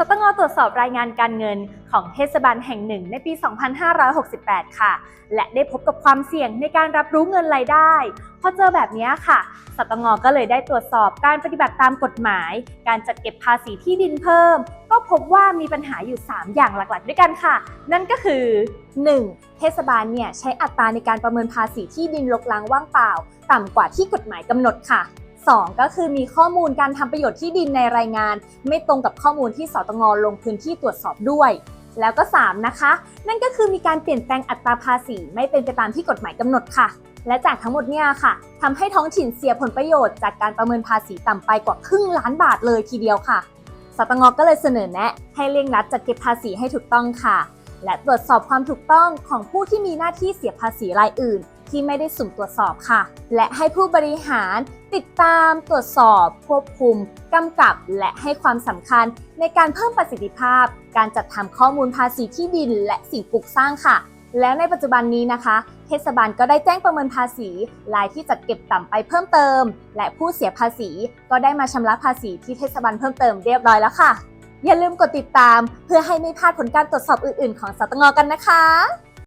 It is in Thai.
สตงตรวจสอบรายงานการเงินของเทศบาลแห่งหนึ่งในปี 2568 ค่ะ และได้พบกับความเสี่ยงในการรับรู้เงินรายได้ พอเจอแบบนี้ค่ะ สตงก็เลยได้ตรวจสอบการปฏิบัติตามกฎหมาย การจัดเก็บภาษีที่ดินเพิ่ม ก็พบว่ามีปัญหาอยู่ 3 อย่างหลักๆ ด้วยกันค่ะ นั่นก็คือ 1. เทศบาลเนี่ยใช้อัตราในการประเมินภาษีที่ดินรกร้างว่างเปล่า ต่ำกว่าที่กฎหมายกำหนดค่ะ 2. ก็คือมีข้อมูลการทำประโยชน์ที่ดินในรายงาน ไม่ตรงกับข้อมูลที่สตงลงพื้นที่ตรวจสอบด้วย แล้วก็ 3 นะคะ นั่นก็คือมีการเปลี่ยนแปลงอัตราภาษีไม่เป็นไปตามที่กฎหมายกำหนดค่ะ และจากทั้งหมดเนี่ยค่ะทำให้ท้องถิ่นเสียผลประโยชน์จากการประเมินภาษีต่ำไปกว่าครึ่งล้านบาทเลยทีเดียวค่ะสตงก็เลยเสนอแนะให้เร่งรัดจัดเก็บภาษีให้ถูกต้องค่ะ และตรวจสอบความถูกต้องของผู้ที่มีหน้าที่เสียภาษีรายอื่น ที่ไม่ได้สุ่มตรวจสอบค่ะ และให้ผู้บริหารติดตามตรวจสอบ ควบคุมกำกับ และให้ความสำคัญในการเพิ่มประสิทธิภาพ การจัดทำข้อมูลภาษีที่ดิน และสิ่งปลูกสร้างค่ะ แล้วในปัจจุบันนี้นะคะ เทศบาลก็ได้แจ้งประเมินภาษีรายที่จัดเก็บต่ำไปเพิ่มเติม และผู้เสียภาษีก็ได้มาชำระภาษีที่เทศบาลเพิ่มเติมเรียบร้อยแล้วค่ะ อย่าลืมกดติดตาม เพื่อให้ไม่พลาดผลการตรวจสอบอื่น ๆ ของสตงกันนะคะ